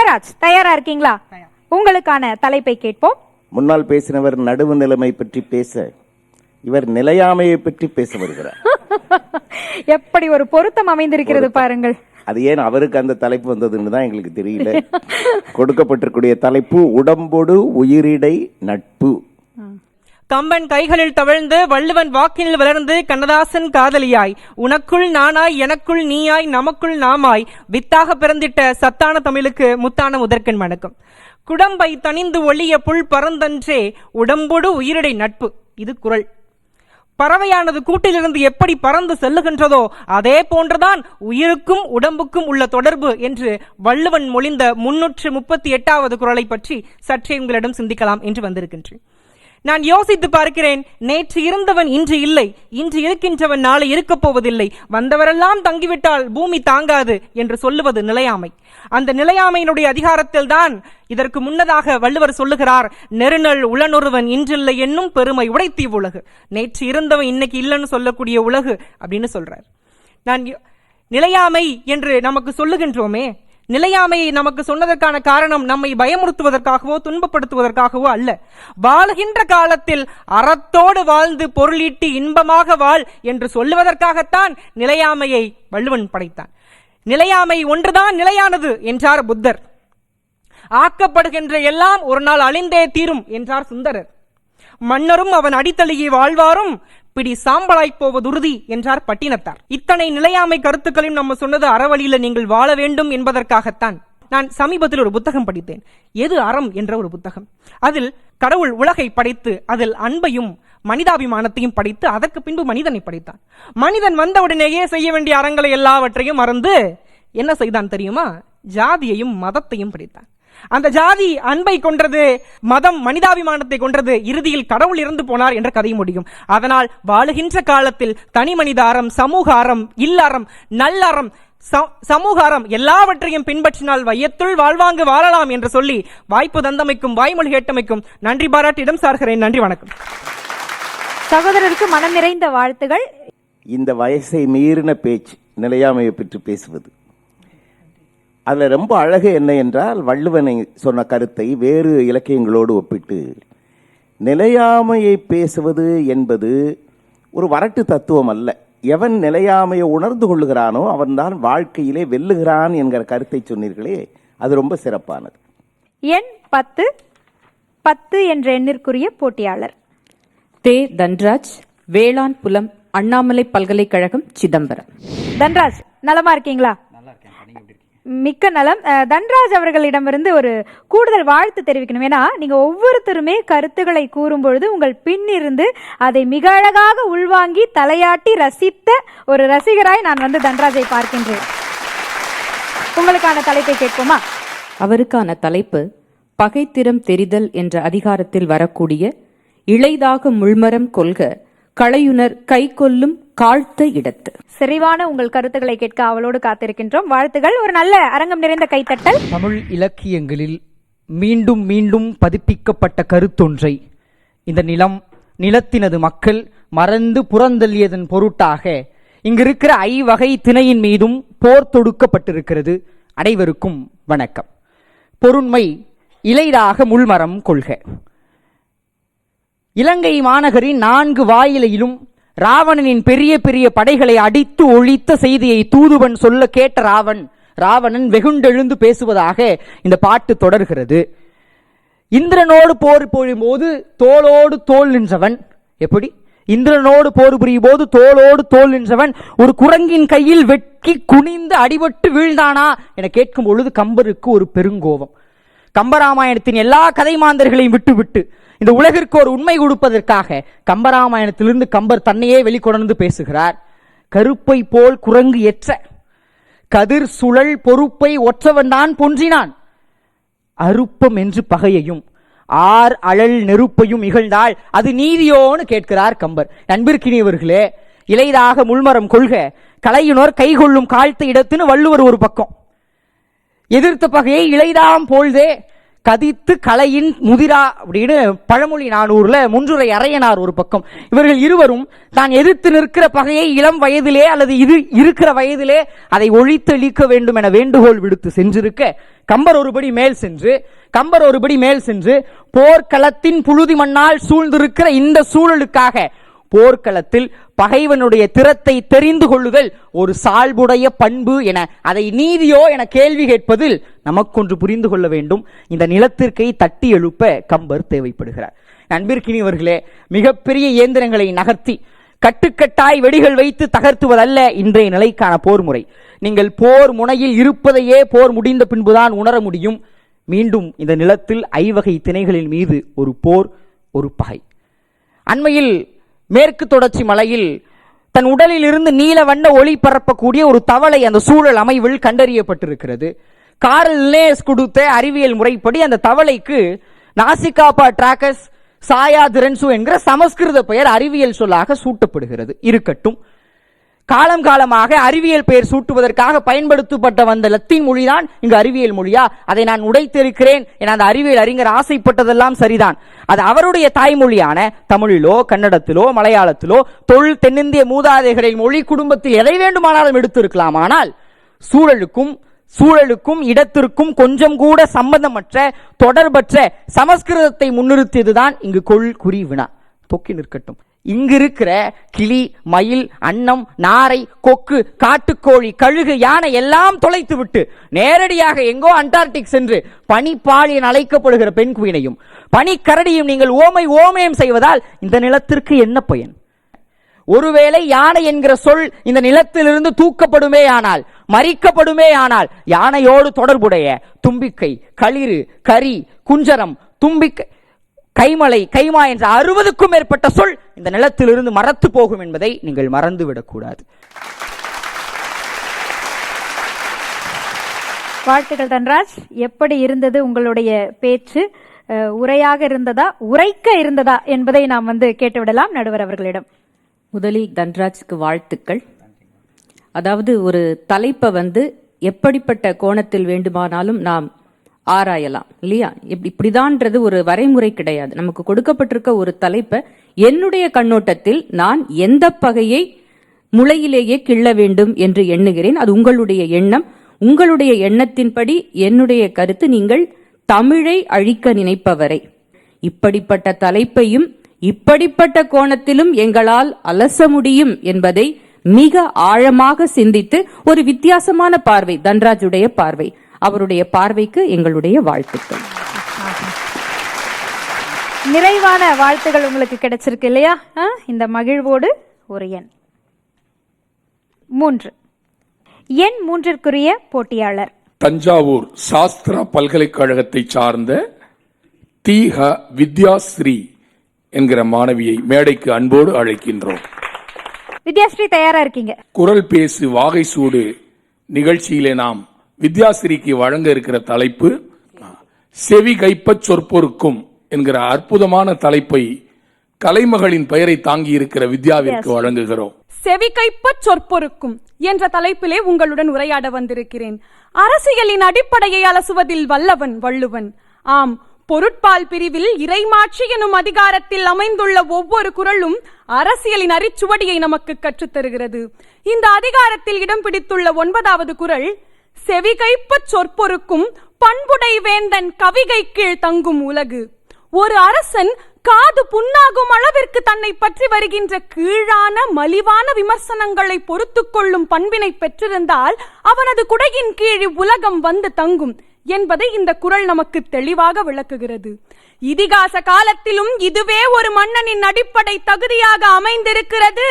தனராஜ் தயாரா இருக்கீங்களா? உங்களுக்கான தலைப்பை கேட்போம். முன்னால் பேசினவர் நடுவு நிலைமை பற்றி பேச இவர் நிலையாமையை பற்றி பேச வருகிறார். எப்படி ஒரு பொருத்தம் அமைந்திருக்கிறது பாருங்கள். அது ஏன் அவருக்கு அந்த தலைப்பு வந்ததுன்னு தான் எங்களுக்கு தெரியல. கொடுக்கப்பட்டிருக்கூடிய தலைப்பு உடம்போடு உயிரிடை நட்பு. கம்பன் கைகளில் தவழ்ந்து வள்ளுவன் வாக்கினில் வளர்ந்து கண்ணதாசன் காதலியாய். உனக்குள் நானாய் எனக்குள் நீயாய் நமக்குள் நாமாய். வித்தாக பிறந்திட்ட சத்தான தமிழுக்கு முத்தான முதற்கண் வணக்கம். குடம்பை தனிந்து ஒளிய புல் பறந்தன்றே உடம்போடு உயிரிடை நட்பு. இது குரல். பறவையானது கூட்டிலிருந்து எப்படி பறந்து செல்லுகின்றதோ அதே போன்றுதான் உயிருக்கும் உடம்புக்கும் உள்ள தொடர்பு என்று வள்ளுவன் மொழிந்த முன்னூற்று முப்பத்தி எட்டாவது குரலை பற்றி சற்றே உங்களிடம் சிந்திக்கலாம் என்று வந்திருக்கின்றேன். நான் யோசித்து பார்க்கிறேன் நேற்று இருந்தவன் இன்று இல்லை இன்று இருக்கின்றவன் நாளை இருக்கப் போவதில்லை வந்தவரெல்லாம் தங்கிவிட்டால் பூமி தாங்காது என்று சொல்லுவது நிலையாமை. அந்த நிலையாமையினுடைய அதிகாரத்தில் தான் இதற்கு முன்னதாக வள்ளுவர் சொல்லுகிறார் நெருநல் உளனொருவன் இன்றில்லை என்னும் பெருமை உடைத்தி உலகு. நேற்று இருந்தவன் இன்னைக்கு இல்லைன்னு சொல்லக்கூடிய உலகு அப்படின்னு சொல்றார். நான் யோ- நிலையாமை என்று நமக்கு சொல்லுகின்றோமே நிலையாமையை நமக்கு சொன்னதற்கான காரணம் நம்மை பயமுறுத்துவதற்காகவோ துன்பப்படுத்துவதற்காகவோ அல்ல. வாழுகின்ற காலத்தில் அறத்தோடு வாழ்ந்து பொருளீட்டு இன்பமாக வாழ் என்று சொல்லுவதற்காகத்தான் நிலையாமையை வள்ளுவன் படைத்தான். நிலையாமை ஒன்றுதான் நிலையானது என்றார் புத்தர். ஆக்கப்படுகின்ற எல்லாம் ஒரு நாள் அழிந்தே தீரும் என்றார் சுந்தரர். மன்னரும் அவன் அடித்தளியை வாழ்வாரும்? பிடி சாம்பலாய்ப் போவது உறுதி என்றார் பட்டினத்தார். இத்தனை நிலையாமை கருத்துக்களையும் நம்ம சொன்னது அறவழியில நீங்கள் வாழ வேண்டும் என்பதற்காகத்தான். நான் சமீபத்தில் ஒரு புத்தகம் படித்தேன். எது அறம் என்ற ஒரு புத்தகம். அதில் கடவுள் உலகை படைத்து அதில் அன்பையும் மனிதாபிமானத்தையும் படைத்து அதற்கு பின்பு மனிதனை படைத்தான். மனிதன் வந்தவுடனேயே செய்ய வேண்டிய அறங்களை எல்லாவற்றையும் மறந்து என்ன செய்தான் தெரியுமா? ஜாதியையும் மதத்தையும் படைத்தான். அந்த ஜாதி அன்பை கொன்றது மதம் மனிதாபிமானத்தை கொன்றது இறுதியில் கடவுள் இறந்து போனார் என்ற கதை முடியும். அதனால் வாழுகின்ற காலத்தில் தனி மனித அறம் சமூக அறம் இல்லறம் நல்லறம் ச- சமூக அறம் எல்லாவற்றையும் பின்பற்றினால் வையத்துள் வாழ்வாங்கு வாழலாம் என்று சொல்லி வாய்ப்பு தந்தமைக்கும் வாய்மொழி கேட்டமைக்கும் நன்றி பாராட்டி இடம் சார்கிறேன். நன்றி வணக்கம். சகோதரருக்கு மனம் நிறைந்த வாழ்த்துகள். இந்த வயசை மீறின பேச்சு நிலையாமையை பற்றி பேசுவது. அதுல ரொம்ப அழகு என்ன என்றால் வள்ளுவனை சொன்ன கருத்தை வேறு இலக்கியங்களோடு ஒப்பிட்டு நிலையாமையை பேசுவது என்பது ஒரு வரட்டு தத்துவம் அல்ல. எவன் நிலையாமையை உணர்ந்து கொள்ளுகிறானோ அவன்தான் வாழ்க்கையிலே வெல்லுகிறான் என்கிற கருத்தை சொன்னீர்களே அது ரொம்ப சிறப்பானது. எண் பத்து பத்து என்ற எண்ணிற்குரிய போட்டியாளர். தே. தன்ராஜ் வேளாண் புலம் அண்ணாமலை பல்கலைக்கழகம் சிதம்பரம். தன்ராஜ் நலமா இருக்கீங்களா? மிக்க நலம். தன்ராஜ் அவர்களிடமிருந்து ஒரு கூடுதல் வாழ்த்து தெரிவிக்கணும். ஏன்னா நீங்கள் ஒவ்வொருத்தருமே கருத்துக்களை கூறும் பொழுது உங்கள் பின்னிருந்து அதை மிக அழகாக உள்வாங்கி தலையாட்டி ரசித்த ஒரு ரசிகராய் நான் வந்து தன்ராஜை பார்க்கின்றேன். உங்களுக்கான தலைப்பை கேட்போமா? அவருக்கான தலைப்பு பகைத்திறம் தெரிதல் என்ற அதிகாரத்தில் வரக்கூடிய இளைதாக முள்மரம் கொள்க களையுனர் கை கொல்லும் காழ்த்த இடத்து. செறிவான உங்கள் கருத்துக்களை கேட்க அவளோடு காத்திருக்கின்றோம். வாழ்த்துகள். ஒரு நல்ல அரங்கம் நிறைந்த கைத்தட்டல். தமிழ் இலக்கியங்களில் மீண்டும் மீண்டும் பதிப்பிக்கப்பட்ட கருத்தொன்றை. இந்த நிலம் நிலத்தினது மக்கள் மறந்து புறந்தள்ளியதன் பொருட்டாக இங்கிருக்கிற ஐவகை திணையின் மீதும் போர் தொடுக்கப்பட்டிருக்கிறது. அனைவருக்கும் வணக்கம். பொருண்மை இலைதாக முள்மரம் கொள்க. இலங்கை மாநகரின் நான்கு வாயிலையிலும் ராவணனின் பெரிய பெரிய படைகளை அடித்து ஒழித்த செய்தியை தூதுவன் சொல்ல கேட்ட ராவன் ராவணன் வெகுண்டெழுந்து பேசுவதாக இந்த பாட்டு தொடர்கிறது. இந்திரனோடு போர் புரியும் போது தோளோடு தோல் நின்றவன் எப்படி? இந்திரனோடு போர் புரியும் போது தோளோடு தோல் நின்றவன் ஒரு குரங்கின் கையில் வெட்கி குனிந்து அடிபட்டு வீழ்ந்தானா என கேட்கும் பொழுது கம்பருக்கு ஒரு பெருங்கோபம். கம்பராமாயணத்தின் எல்லா கதை மாந்தர்களையும் விட்டுவிட்டு இந்த உலகிற்கு ஒரு உண்மை கொடுப்பதற்காக கம்பராமாயணத்திலிருந்து கம்பர் தன்னையே வெளிக்கொணர்ந்து பேசுகிறார். கருப்பை போல் குரங்கு எற்ற கதிர் சுழல் பொறுப்பை ஒற்றவன் தான் பொன்றினான். அருப்பம் என்று பகையையும் ஆர் அழல் நெருப்பையும் இகழ்ந்தால் அது நீதியோன்னு கேட்கிறார் கம்பர். நண்பிற்கினியவர்களே இலைதாக முள்மரம் கொள்க கலையுணர் கைகொள்ளும் காழ்த்த இடத்துன்னு வள்ளுவர் ஒரு பக்கம். எதிர்த்த பகையை இளைதாம் போல்தே கதித்து கலையின் முதிரா அப்படின்னு பழமொழி நானூரில் முன்றுரை அறையனார் ஒரு பக்கம். இவர்கள் இருவரும் தான் எதிர்த்து நிற்கிற பகையை இளம் வயதிலே அல்லது இது இருக்கிற வயதிலே அதை ஒழித்தளிக்க வேண்டும் என வேண்டுகோள் விடுத்து சென்றிருக்க கம்பர் ஒருபடி மேல் சென்று கம்பர் ஒருபடி மேல் சென்று போர்க்களத்தின் புழுதி மண்ணால் சூழ்ந்திருக்கிற இந்த சூழலுக்காக போர்க்களத்தில் பகைவனுடைய திறத்தை தெரிந்து கொள்ளுதல் ஒரு சால்புடைய பண்பு என அதை நீதியோ என கேள்வி கேட்பதில் நமக்கொன்று புரிந்து கொள்ள வேண்டும். இந்த நிலத்திற்கை தட்டி எழுப்ப கம்பர் தேவைப்படுகிறார். நண்பிற்கினியவர்களே மிகப்பெரிய இயந்திரங்களை நகர்த்தி கட்டுக்கட்டாய் வெடிகள் வைத்து தகர்த்துவதல்ல இன்றைய நிலைக்கான போர் முறை. நீங்கள் போர் முனையில் இருப்பதையே போர் முடிந்த பின்புதான் உணர முடியும். மீண்டும் இந்த நிலத்தில் ஐவகை திணைகளின் மீது ஒரு போர் ஒரு பகை. அண்மையில் மேற்கு தொடர்ச்சி மலையில் தன் உடலில் இருந்து நீல வண்ண ஒளி பரப்பக்கூடிய ஒரு தவளை அந்த சூழல் அமைவில் கண்டறியப்பட்டிருக்கிறது. காரல் லேஸ் கொடுத்த அறிவியல் முறைப்படி அந்த தவளைக்கு நாசிகாபா டிராக்கஸ் சாயா திரன்சு என்கிற சமஸ்கிருத பெயர் அறிவியல் சொல்லாக சூட்டப்படுகிறது. இருக்கட்டும். காலம் காலமாக அறிவியல் பெயர் சூட்டுவதற்காக பயன்படுத்தப்பட்ட வந்த லத்தீன் மொழிதான் இங்கு அறிவியல் மொழியா? அதை நான் உடைத்திருக்கிறேன் என அந்த அறிவியல் அறிஞர் ஆசைப்பட்டதெல்லாம் சரிதான். அது அவருடைய தாய்மொழியான தமிழிலோ கன்னடத்திலோ மலையாளத்திலோ தொழில் தென்னிந்திய மூதாதைகளின் மொழி குடும்பத்தில் எதை வேண்டுமானாலும் எடுத்திருக்கலாம். ஆனால் சூழலுக்கும் சூழலுக்கும் இடத்திற்கும் கொஞ்சம் கூட சம்பந்தமற்ற தொடர்பற்ற சமஸ்கிருதத்தை முன்னிறுத்தியதுதான் இங்கு கொள் குறி வினா. தொக்கி நிற்கட்டும். இங்கிருக்கிற கிளி மயில் அன்னம் நாரை கொக்கு காட்டுக்கோழி கழுகு யானை எல்லாம் தொலைத்து விட்டு நேரடியாக எங்கோ அண்டார்டிக் சென்று பனிப்பாளியன் என அழைக்கப்படுகிற பெண் குயினையும் பனிக்கரடியும் நீங்கள் ஓமை ஓமயம் செய்வதால் இந்த நிலத்திற்கு என்ன பயன்? ஒருவேளை யானை என்கிற சொல் இந்த நிலத்திலிருந்து தூக்கப்படுமே ஆனால் மறிக்கப்படுமே ஆனால் யானையோடு தொடர்புடைய தும்பிக்கை களிறு கரி குஞ்சரம் தும்பிக்கை கைமலை கைமா என்ற அறுபதுக்கும் மேற்பட்ட சொல் இந்த நிலத்திலிருந்து மறத்து போகும் என்பதை நீங்கள் மறந்துவிடக் கூடாது வாழ்த்துக்கள் தன்ராஜ். எப்படி இருந்தது உங்களுடைய பேச்சு? உரையாக இருந்ததா? உரைக்க இருந்ததா என்பதை நாம் வந்து கேட்டுவிடலாம் நடுவர் அவர்களிடம். முதலில் தன்ராஜ்க்கு வாழ்த்துக்கள். அதாவது ஒரு தலைப்பை வந்து எப்படிப்பட்ட கோணத்தில் வேண்டுமானாலும் நாம் ஆராயலாம் இல்லையா? இப்படிதான்றது ஒரு வரைமுறை கிடையாது. நமக்கு கொடுக்கப்பட்டிருக்க ஒரு தலைப்பை என்னுடைய கண்ணோட்டத்தில் நான் எந்த பகையை முளையிலேயே கிள்ள வேண்டும் என்று எண்ணுகிறேன். அது உங்களுடைய எண்ணம். உங்களுடைய எண்ணத்தின்படி என்னுடைய கருத்து நீங்கள் தமிழை அழிக்க நினைப்பவரை. இப்படிப்பட்ட தலைப்பையும் இப்படிப்பட்ட கோணத்திலும் எங்களால் அலச முடியும் என்பதை மிக ஆழமாக சிந்தித்து ஒரு வித்தியாசமான பார்வை தன்ராஜுடைய பார்வை. அவருடைய பார்வைக்கு எங்களுடைய வாழ்த்துக்கள். நிறைவான வாழ்த்துகள் உங்களுக்கு கிடைச்சிருக்கு இல்லையா? ஆ? இந்த மகிழ்வோடு ஒரு எண். மூன்று. எண் மூன்றிற்குரிய போட்டியாளர். தஞ்சாவூர் சாஸ்திரா பல்கலைக்கழகத்தை சார்ந்த தீஹ வித்யாஸ்ரீ என்கிற மாணவியை மேடைக்கு அன்போடு அழைக்கின்றோம். வித்யாஸ்ரீ தயாரா இருக்கீங்க? குரல் பேசு வாகை சூடு நிகழ்ச்சியிலே நாம் வித்யாஸ்ரீக்கு வழங்க இருக்கிற தலைப்பு செவி கைப்பச் சொற்பொருக்கும் என்கிற அற்புதமான தலைப்பை கலைமகளின் பெயரை தாங்கி இருக்கிற வித்யாவிற்கு வழங்குகிறோம். செவிகைப்பச் சொற்பொருக்கும் என்ற தலைப்பிலே உங்களுடன் உரையாட வந்திருக்கிறேன். அரசியலின் அடிப்படையை அலசுவதில் வல்லவன் வள்ளுவன். ஆம் பொருட்பால் பிரிவில் இறைமாட்சி எனும் அதிகாரத்தில் அமைந்துள்ள ஒவ்வொரு குறளும் அரசியலின் அரிச்சுவடியை நமக்கு கற்றுத் தருகிறது இந்த அதிகாரத்தில் இடம் பிடித்துள்ள ஒன்பதாவது குறள் செவிகைப்பச் சொற்பொருக்கும் பண்புடை வேந்தன் கவிகை கீழ் தங்கும் உலகு. ஒரு அரசன் காது புண்ணாகும் அளவிற்கு தன்னை பற்றி வருகின்ற கீழான மலிவான விமர்சனங்களை பொறுத்து கொள்ளும் பண்பினை பெற்றிருந்தால் அவனது குடையின் கீழ் உலகம் வந்து தங்கும் என்பதை இந்த குறள் நமக்கு தெளிவாக விளக்குகிறது. இதிகாச காலத்திலும் இதுவே ஒரு மன்னனின் அடிப்படை தகுதியாக அமைந்திருக்கிறது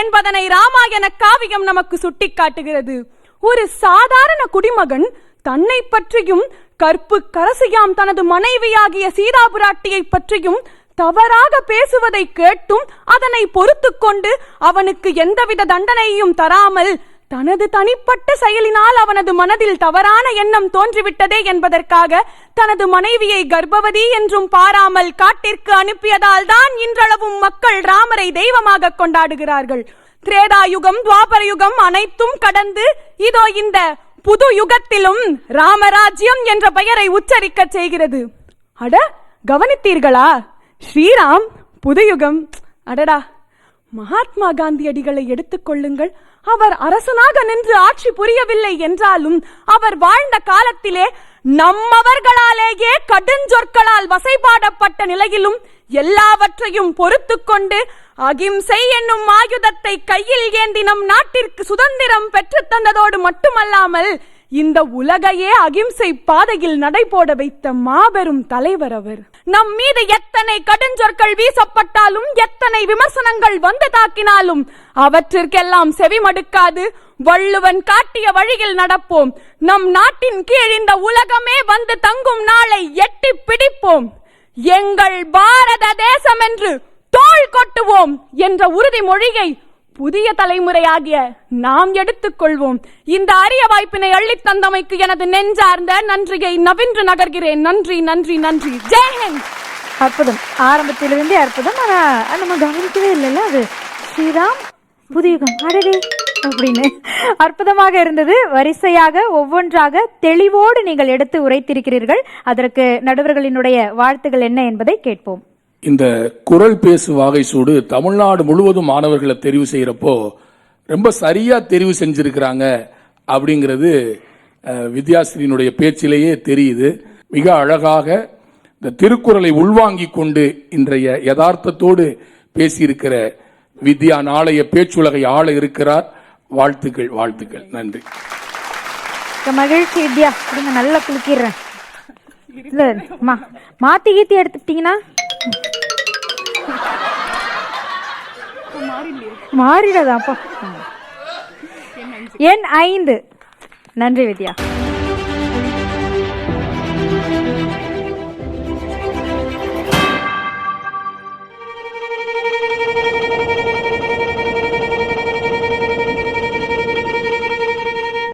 என்பதனை ராமாயண காவியம் நமக்கு சுட்டிக்காட்டுகிறது. ஒரு சாதாரண குடிமகன் தன்னை பற்றியும் கற்பு கரசியாம் தனது மனைவியாகிய சீதாபுராட்டியை பற்றியும் தவறாக பேசுவதை கேட்டும் அதனை பொறுத்து கொண்டு அவனுக்கு எந்தவித தண்டனையும் தராமல் தனது தனிப்பட்ட செயலினால் அவனது மனதில் தவறான எண்ணம் தோன்றிவிட்டதே என்பதற்காக தனது மனைவியை கர்ப்பவதி என்றும் பாராமல் காட்டிற்கு அனுப்பியதால் தான் இன்றளவும் மக்கள் ராமரை தெய்வமாக கொண்டாடுகிறார்கள். திரேதாயுகம் துவாபரயுகம் அனைத்தும் கடந்து இதோ இந்த புது யுகத்திலும் ராமராஜ்யம் என்ற பெயரை உச்சரிக்க செய்கிறது. அட கவனித்தீர்களா? ஸ்ரீராம் புதுயுகம் அடடா மகாத்மா காந்தியடிகளை எடுத்துக்கொள்ளுங்கள் அவர் அரசனாக நின்று ஆட்சி புரியவில்லை என்றாலும் அவர் வாழ்ந்த காலத்திலே நம்மவர்களாலேயே கடுஞ்சொற்களால் வசைபாடப்பட்ட நிலையிலும் எல்லாவற்றையும் பொறுத்து கொண்டு அகிம்சை என்னும் ஆயுதத்தை கையில் ஏந்தி நம் நாட்டிற்கு சுதந்திரம் பெற்றுத் தந்ததோடு மட்டுமல்லாமல் இந்த உலகையே அகிம்சை பாதையில் நடைபோட வைத்த மாபெரும் தலைவர் அவர். நம் மீது எத்தனை கடுஞ்சொற்கள் வீசப்பட்டாலும் எத்தனை விமர்சனங்கள் வந்து தாக்கினாலும் அவற்றிற்கெல்லாம் செவிமடுக்காது வள்ளுவன் காட்டிய வழியில் நடப்போம். நம் நாட்டின் கீழ் இந்த உலகமே வந்து தங்கும் நாளை எட்டி பிடிப்போம். எங்கள் பாரத தேசம் என்று தோள் கொட்டுவோம் என்ற உறுதிமொழியை புதிய தலைமுறையாகிய நாம் எடுத்துக்கொள்வோம். இந்த அரிய வாய்ப்பினை அள்ளித் தந்தமைக்கு எனது நெஞ்சார்ந்த நன்றியை நவின்று நகர்கிறேன். நன்றி நன்றி நன்றி. ஜெயஹிந்த் அற்புதம். ஆரம்பத்திலிருந்தே அற்புதம் ஆனா நம்ம கவனிக்கவே இல்லைல்ல அது. ஸ்ரீராம் புதியுகம் அடடே அப்படின்னு அற்புதமாக இருந்தது. வரிசையாக ஒவ்வொன்றாக தெளிவோடு நீங்கள் எடுத்து உரைத்திருக்கிறீர்கள். அதற்கு நடுவர்களினுடைய வாழ்த்துகள் என்ன என்பதை கேட்போம். இந்த குரல் பேசு வாகை சூடு தமிழ்நாடு முழுவதும் மாணவர்களை தெரிவு செய்கிறப்போ ரொம்ப சரியாக தெரிவு செஞ்சிருக்கிறாங்க அப்படிங்கிறது வித்யாஸ்ரீனுடைய பேச்சிலேயே தெரியுது. மிக அழகாக இந்த திருக்குறளை உள்வாங்கிக் கொண்டு இன்றைய யதார்த்தத்தோடு பேசியிருக்கிற வித்யா நாளைய பேச்சுலகை ஆள இருக்கிறார். வாழ்த்துக்கள் வாழ்த்துக்கள். நன்றி. மகிழ்ச்சி வித்யா. அப்படிங்க நல்லா குலுக்கிடுறேன் மாத்தி கீத்தி எடுத்துட்டீங்கன்னா மாறிடதாப்பா. என் ஐந்து. நன்றி வித்யா.